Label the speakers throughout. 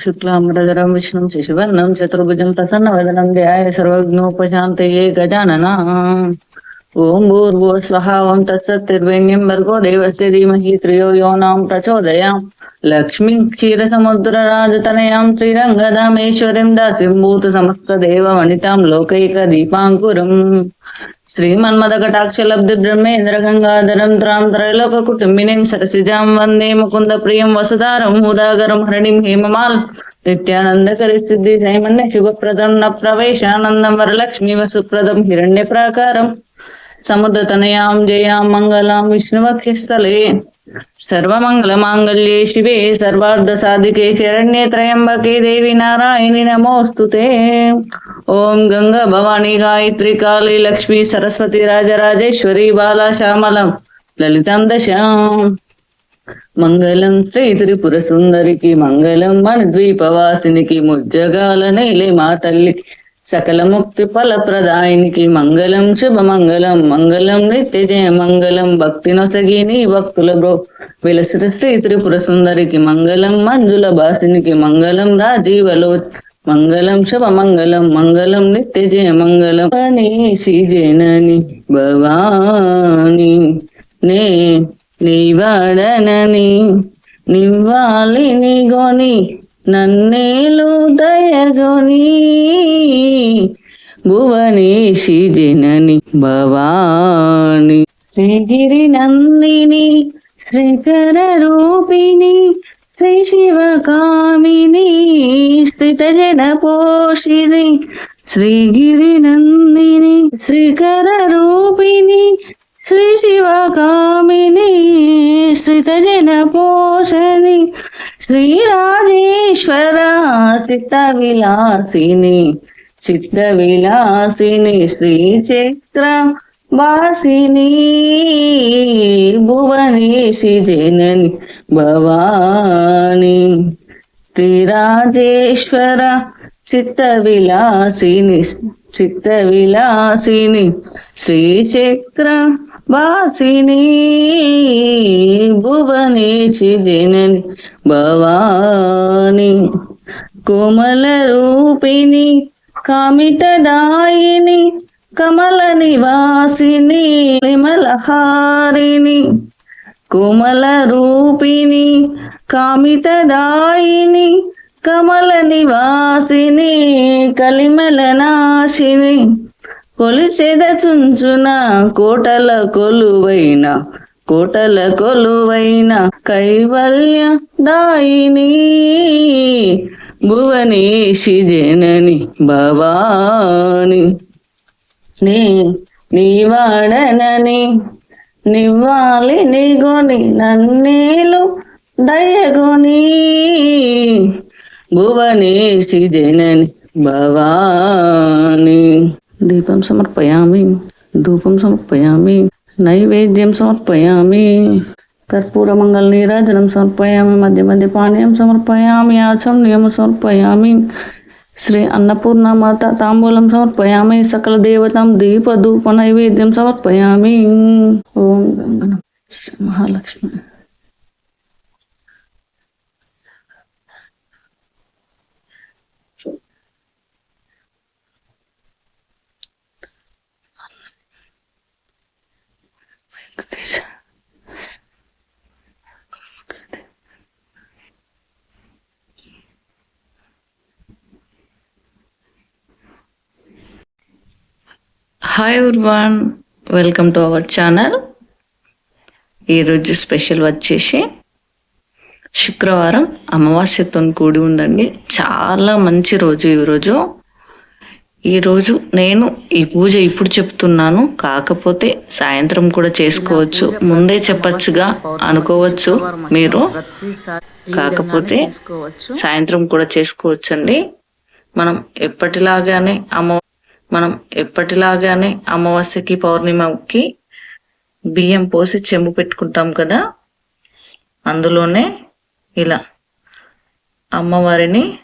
Speaker 1: शुक्लांबरधरम विष्णू शशिवर्णम चतुर्भुजम प्रसन्न वदनम ध्याय सर्वज्ञोपशांत गजानना ఓం భూర్భో స్వహ ఓం తత్సత్ తిరువేణ్యం భర్గో దేవస్య ధీమహి త్రియో యోనాం ప్రచోదయాం లక్ష్మీం క్షీరసముద్రరాజతనయాం శ్రీరంగధామేశ్వరిం దాసిం భూత సమస్త దేవ వనితాం లోకైక దీపాంకురం శ్రీమన్మద కటాక్షలబ్ధి బ్రహ్మేంద్ర గంగాధరం త్రాం త్రైలోక కుటుంబినిం సరసిజాం వందే ముకుంద ప్రియం వసుధారం ఉదాగరం హరిణిం హేమమాల్ నిత్యానందకరి సిద్ధి సైమన్య శుభప్రదం న ప్రవేశానందం వరలక్ష్మీ వసుప్రదం హిరణ్య ప్రాకారం समुद्रतनयां जयां मङ्गलां विष्णुवक्षस्थले सर्वमङ्गलमाङ्गल्ये शिवे सर्वार्धसाधिके शरण्ये त्र्यम्बके देवी नारायणि नमोऽस्तु ते ॐ गङ्गा भवानी गायत्री काली लक्ष्मी सरस्वती राजराजेश्वरी बाला श्यामलं ललितां दशाम् మంగళం శ్రీ త్రిపుర సుందరికి మంగళం మన ద్వీపవాసినికి ముజ్జగాల నేలే మా తల్లికి సకల ముక్తి ఫల మంగళం శుభ మంగళం మంగళం నిత్య జయ మంగళం భక్తి నొసగిని భక్తుల బ్రో విలసిత శ్రీ త్రిపుర సుందరికి మంగళం మంజుల భాసినికి మంగళం రాజీవలో మంగళం శుభ మంగళం మంగళం నిత్య జయ మంగళం. అని శ్రీజనని భవాని నే నీవాడనని నివ్వాలి నిగోని నన్నేలు దయగొని భువనేశి జనని భవాని. శ్రీగిరి నందిని శ్రీకర రూపిణి శ్రీ శివ కామిని శ్రీత జన పోషిని శ్రీగిరి నందిని శ్రీకర రూపిణి శ్రీ శివ కామిని శ్రీత పోషణి శ్రీరాజేశ్వర చిత్త విలాసిని చిత్త విలాసిని శ్రీచక్ర వాసిని భువనేశి జనని భవాని శ్రీరాజేశ్వర చిత్త విలాసిని చిత్త విలాసిని శ్రీచక్ర వాసిని భువనేశి జనని భవాని కోమల రూపిణి కామిటదాయిని కమల నివాసిని విమలహారిణి కోమల రూపిణి కామితదాయిని కమల నివాసిని కలిమల నాశిని కొలిచెద చుంచున కోటల కొలువైన కోటల కొలువైన కైవల్య దాయిని. భువనేశి జనని భవాని. నీ నీవాడనని నివ్వాలి నిగొని నన్నేలు దయగొని. భువనేశి జనని భవాని. దీపం సమర్పయామి ధూపం సమర్పయామి నైవేద్యం సమర్పయామి కర్పూరమంగళ నీరాజనం సమర్పయామి మధ్య మధ్య పానీయం సమర్పయామి ఆచమనీయం సమర్పయామి శ్రీ అన్నపూర్ణ మాత తాంబూలం సమర్పయామి సకల దేవతం దీప ధూప నైవేద్యం సమర్పయామి. ఓం గంగనం Shri Mahalakshmi. Hi Urvan welcome to our channel ఈరోజు స్పెషల్ వచ్చేసి శుక్రవారం అమావాస్యతో కూడి ఉందండి. చాలా మంచి రోజు ఈరోజు ఈరోజు నేను ఈ పూజ ఇప్పుడు చెప్తున్నాను. కాకపోతే సాయంత్రం కూడా చేసుకోవచ్చు. ముందే చెప్పచ్చుగా అనుకోవచ్చు మీరు. కాకపోతే సాయంత్రం కూడా చేసుకోవచ్చండి. మనం ఎప్పటిలాగానే అమ్మ మనం ఎప్పటిలాగానే అమావాస్యకి పౌర్ణిమకి బియ్యం పోసి చెంబు పెట్టుకుంటాం కదా? అందులోనే ఇలా అమ్మవారిని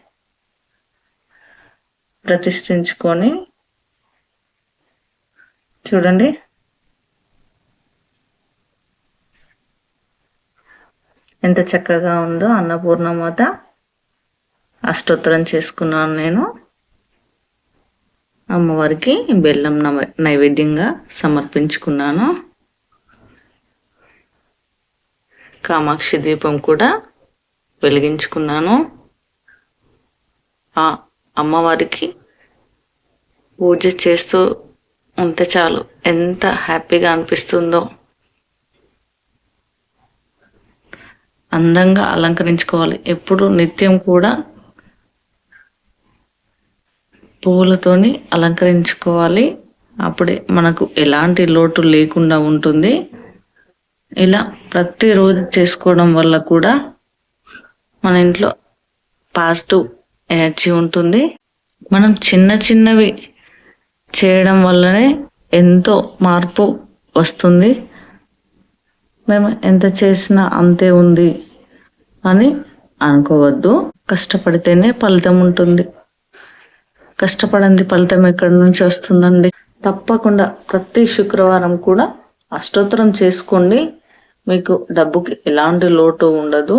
Speaker 1: ప్రతిష్ఠించుకొని చూడండి. ఎంత చక్కగా ఉందో అన్నపూర్ణమాత
Speaker 2: అష్టోత్తరం చేసుకున్నాను నేను. అమ్మవారికి బెల్లం నవ- నైవేద్యంగా సమర్పించుకున్నాను. కామాక్షి దీపం కూడా వెలిగించుకున్నాను. ఆ అమ్మవారికి పూజ చేస్తూ ఉంటే చాలు ఎంత హ్యాపీగా అనిపిస్తుందో. అందంగా అలంకరించుకోవాలి. ఎప్పుడు నిత్యం కూడా పువ్వులతోని అలంకరించుకోవాలి. అప్పుడే మనకు ఎలాంటి లోటు లేకుండా ఉంటుంది. ఇలా ప్రతిరోజు చేసుకోవడం వల్ల కూడా మన ఇంట్లో పాజిటివ్ ఎనర్జీ ఉంటుంది. మనం చిన్న చిన్నవి చేయడం వల్లనే ఎంతో మార్పు వస్తుంది. మేము ఎంత చేసినా అంతే ఉంది అని అనుకోవద్దు. కష్టపడితేనే ఫలితం ఉంటుంది. కష్టపడంది ఫలితం ఎక్కడి నుంచి వస్తుందండి? తప్పకుండా ప్రతి శుక్రవారం కూడా అష్టోత్తరం చేసుకోండి. మీకు డబ్బుకి ఎలాంటి లోటు ఉండదు.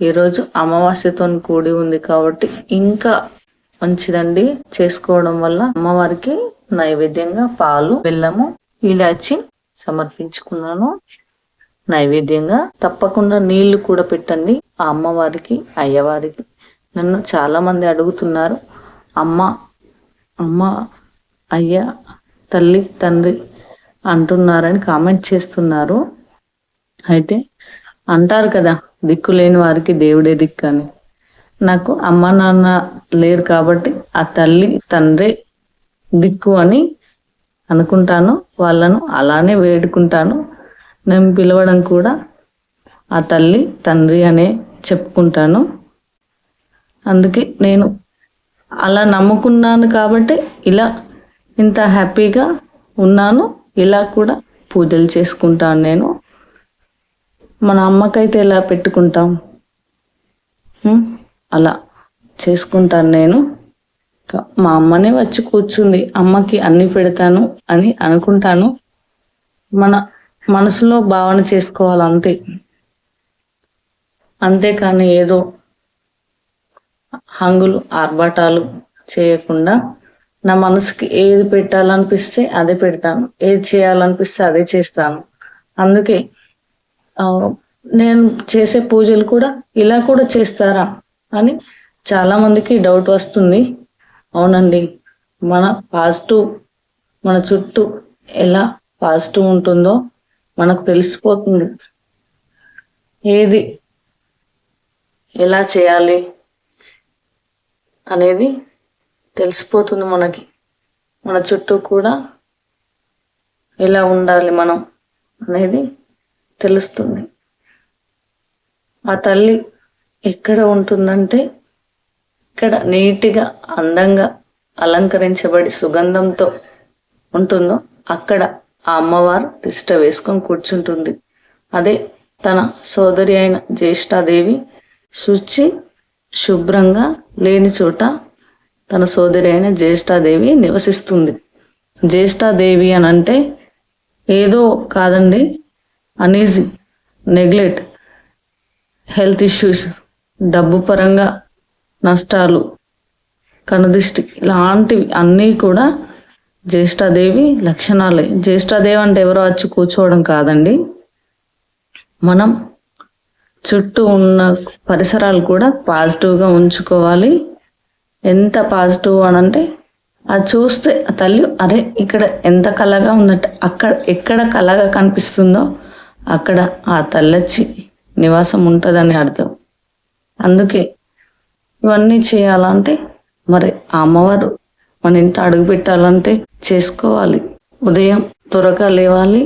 Speaker 2: ఈరోజు అమావాస్యతో కూడి ఉంది కాబట్టి ఇంకా మంచిదండి చేసుకోవడం వల్ల అమ్మవారికి నైవేద్యంగా పాలు బెల్లము ఇలాచి సమర్పించుకున్నాను. నైవేద్యంగా తప్పకుండా నీళ్ళు కూడా పెట్టండి. ఆ అమ్మవారికి అయ్యవారికి నన్ను చాలా మంది అడుగుతున్నారు. అమ్మ అమ్మ అయ్య తల్లి తండ్రి అంటున్నారని కామెంట్ చేస్తున్నారు. అయితే అంటారు కదా దిక్కు లేని వారికి దేవుడే దిక్కు అని. నాకు అమ్మ నాన్న లేరు కాబట్టి ఆ తల్లి తండ్రి దిక్కు అని అనుకుంటాను. వాళ్ళను అలానే వేడుకుంటాను. నేను పిలవడం కూడా ఆ తల్లి తండ్రి అనే చెప్పుకుంటాను. అందుకే నేను అలా నమ్ముకున్నాను కాబట్టి ఇలా ఇంత హ్యాపీగా ఉన్నాను. ఇలా కూడా పూజలు చేసుకుంటాను నేను. మన అమ్మకైతే ఎలా పెట్టుకుంటాం. అలా చేసుకుంటాను నేను. మా అమ్మనే వచ్చి కూర్చుంది. అమ్మకి అన్ని పెడతాను అని అనుకుంటాను. మన మనసులో భావన చేసుకోవాలి అంతే. అంతేకాని ఏదో హంగులు ఆర్భాటాలు చేయకుండా నా మనసుకి ఏది పెట్టాలనిపిస్తే అదే పెడతాను. ఏది చేయాలనిపిస్తే అదే చేస్తాను. అందుకే నేను చేసే పూజలు కూడా ఇలా కూడా చేస్తారా అని చాలా మందికి డౌట్ వస్తుంది. అవునండి మన పాజిటివ్ మన చుట్టూ ఎలా పాజిటివ్ ఉంటుందో మనకు తెలిసిపోతుంది. ఏది ఎలా చేయాలి అనేది తెలిసిపోతుంది మనకి. మన చుట్టూ కూడా ఎలా ఉండాలి మనం అనేది తెలుస్తుంది. ఆ తల్లి ఎక్కడ ఉంటుందంటే ఇక్కడ నీట్గా అందంగా అలంకరించబడి సుగంధంతో ఉంటుందో అక్కడ ఆ అమ్మవారు తిష్ట వేసుకొని కూర్చుంటుంది. అదే తన సోదరి అయిన జ్యేష్ఠాదేవి శుచి శుభ్రంగా లేని చోట తన సోదరి అయిన జ్యేష్ఠాదేవి నివసిస్తుంది. జ్యేష్ఠాదేవి అని అంటే ఏదో కాదండి అనీజీ నెగ్లెక్ట్ హెల్త్ ఇష్యూస్ డబ్బు పరంగా నష్టాలు కనుదిష్టి ఇలాంటివి అన్నీ కూడా జ్యేష్ఠాదేవి లక్షణాలే. జ్యేష్ఠాదేవి అంటే ఎవరో వచ్చి కూర్చోవడం కాదండి. మనం చుట్టూ ఉన్న పరిసరాలు కూడా పాజిటివ్గా ఉంచుకోవాలి. ఎంత పాజిటివ్ అని అంటే అది చూస్తే తల్లి అరే ఇక్కడ ఎంత కళగా ఉందంటే అక్కడ ఎక్కడ కళగా కనిపిస్తుందో అక్కడ ఆ తల్లొచ్చి నివాసం ఉంటుందని అర్థం. అందుకే ఇవన్నీ చేయాలంటే మరి ఆ అమ్మవారు మన ఇంట అడుగు పెట్టాలంటే చేసుకోవాలి. ఉదయం త్వరగా లేవాలి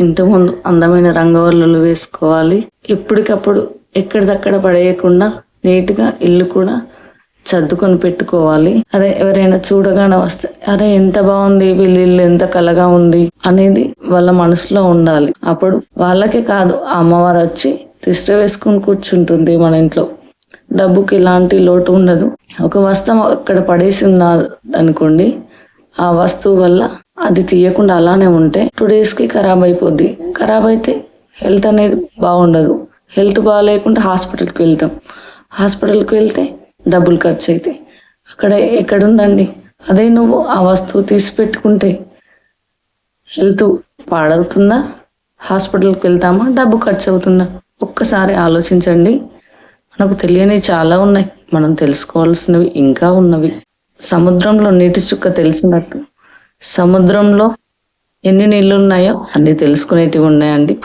Speaker 2: ఇంటి ముందు అందమైన రంగవల్లులు వేసుకోవాలి. ఎప్పటికప్పుడు ఎక్కడిదక్కడ పడేయకుండా నీట్గా ఇల్లు కూడా సర్దుకొని పెట్టుకోవాలి. అదే ఎవరైనా చూడగానే వస్తే అరే ఎంత బాగుంది వీళ్ళ ఇల్లు ఎంత కలగా ఉంది అనేది వాళ్ళ మనసులో ఉండాలి. అప్పుడు వాళ్ళకే కాదు ఆ అమ్మవారు వచ్చి తిష్ట వేసుకొని కూర్చుంటుంది మన ఇంట్లో. డబ్బుకి ఎలాంటి లోటు ఉండదు. ఒక వస్తువు అక్కడ పడేసి ఉన్నది అనుకోండి ఆ వస్తువు వల్ల అది తీయకుండా అలానే ఉంటే టూ డేస్కి ఖరాబ్ అయిపోద్ది. ఖరాబ్ అయితే హెల్త్ అనేది బాగుండదు. హెల్త్ బాగాలేకుండా హాస్పిటల్కి వెళ్తాం. హాస్పిటల్కి వెళ్తే డబ్బులు ఖర్చు అయితే అక్కడ ఎక్కడుందండి? అదే నువ్వు ఆ వస్తువు తీసి పెట్టుకుంటే హెల్త్ పాడవుతుందా? హాస్పిటల్కి వెళ్తామా? డబ్బు ఖర్చు అవుతుందా? ఒక్కసారి ఆలోచించండి. మనకు తెలియని చాలా ఉన్నాయి. మనం తెలుసుకోవాల్సినవి ఇంకా ఉన్నవి. సముద్రంలో నీటి చుక్క తెలిసినట్టు సముద్రంలో ఎన్ని నీళ్ళు ఉన్నాయో అన్ని తెలుసుకునేటివి ఉన్నాయండి.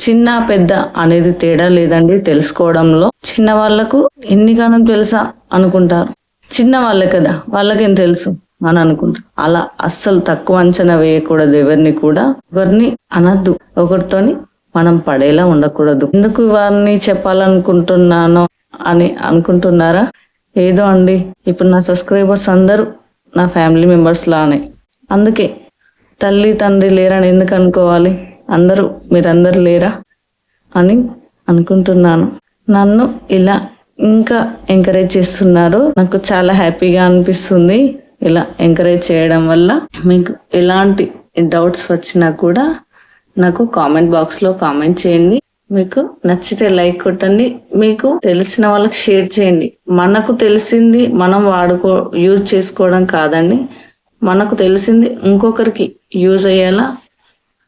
Speaker 2: చిన్న పెద్ద అనేది తేడా లేదండి తెలుసుకోవడంలో. చిన్న వాళ్ళకు ఎన్ని కాలం తెలుసా అనుకుంటారు. చిన్న వాళ్ళే కదా వాళ్ళకేం తెలుసు అని అనుకుంటారు. అలా అస్సలు తక్కువ అంచనా వేయకూడదు ఎవరిని కూడా. ఎవరిని అనద్దు ఒకరితోని మనం పడేలా ఉండకూడదు. ఎందుకు వారిని చెప్పాలనుకుంటున్నాను అని అనుకుంటున్నారా? ఏదో అండి ఇప్పుడు నా సబ్స్క్రైబర్స్ అందరూ నా ఫ్యామిలీ మెంబర్స్ లానే. అందుకే తల్లి తండ్రి లేరని ఎందుకు అనుకోవాలి? అందరూ మీరందరూ లేరా? అని అనుకుంటున్నాను. నన్ను ఇలా ఇంకా ఎంకరేజ్ చేస్తున్నారు. నాకు చాలా హ్యాపీగా అనిపిస్తుంది ఇలా ఎంకరేజ్ చేయడం వల్ల. మీకు ఎలాంటి డౌట్స్ వచ్చినా కూడా నాకు కామెంట్ బాక్స్లో కామెంట్ చేయండి. మీకు నచ్చితే లైక్ కొట్టండి. మీకు తెలిసిన వాళ్ళకి షేర్ చేయండి. మనకు తెలిసింది మనం వాడుకో యూజ్ చేసుకోవడం కాదండి. మనకు తెలిసింది ఇంకొకరికి యూజ్ అయ్యేలా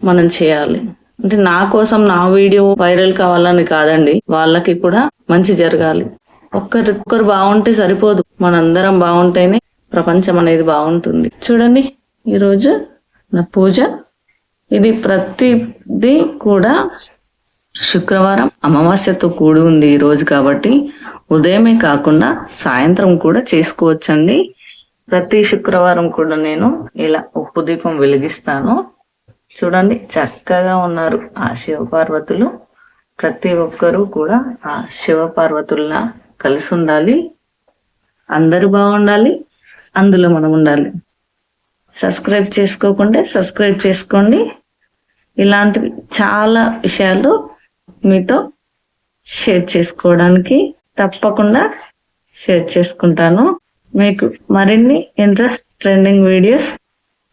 Speaker 2: మనం చేయాలి. అంటే నా కోసం నా వీడియో వైరల్ కావాలని కాదండి వాళ్ళకి కూడా మంచి జరగాలి. ఒక్కరి ఒక్కరు బాగుంటే సరిపోదు. మనందరం బాగుంటేనే ప్రపంచం అనేది బాగుంటుంది. చూడండి ఈరోజు నా పూజ. ఇది ప్రతిది కూడా శుక్రవారం అమావాస్యతో కూడి ఉంది ఈరోజు కాబట్టి ఉదయమే కాకుండా సాయంత్రం కూడా చేసుకోవచ్చండి. ప్రతి శుక్రవారం కూడా నేను ఇలా ఉప్పు దీపం వెలిగిస్తాను. చూడండి చక్కగా ఉన్నారు ఆ శివపార్వతులు. ప్రతి ఒక్కరూ కూడా ఆ శివపార్వతుల్లా కలిసి ఉండాలి. అందరూ బాగుండాలి. అందులో మనం ఉండాలి. సబ్స్క్రైబ్ చేసుకోకుండా సబ్స్క్రైబ్ చేసుకోండి. ఇలాంటివి చాలా విషయాలు మీతో షేర్ చేసుకోవడానికి తప్పకుండా షేర్ చేసుకుంటాను. మీకు మరిన్ని interest trending videos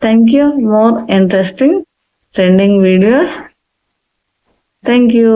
Speaker 2: thank you more interesting trending videos thank you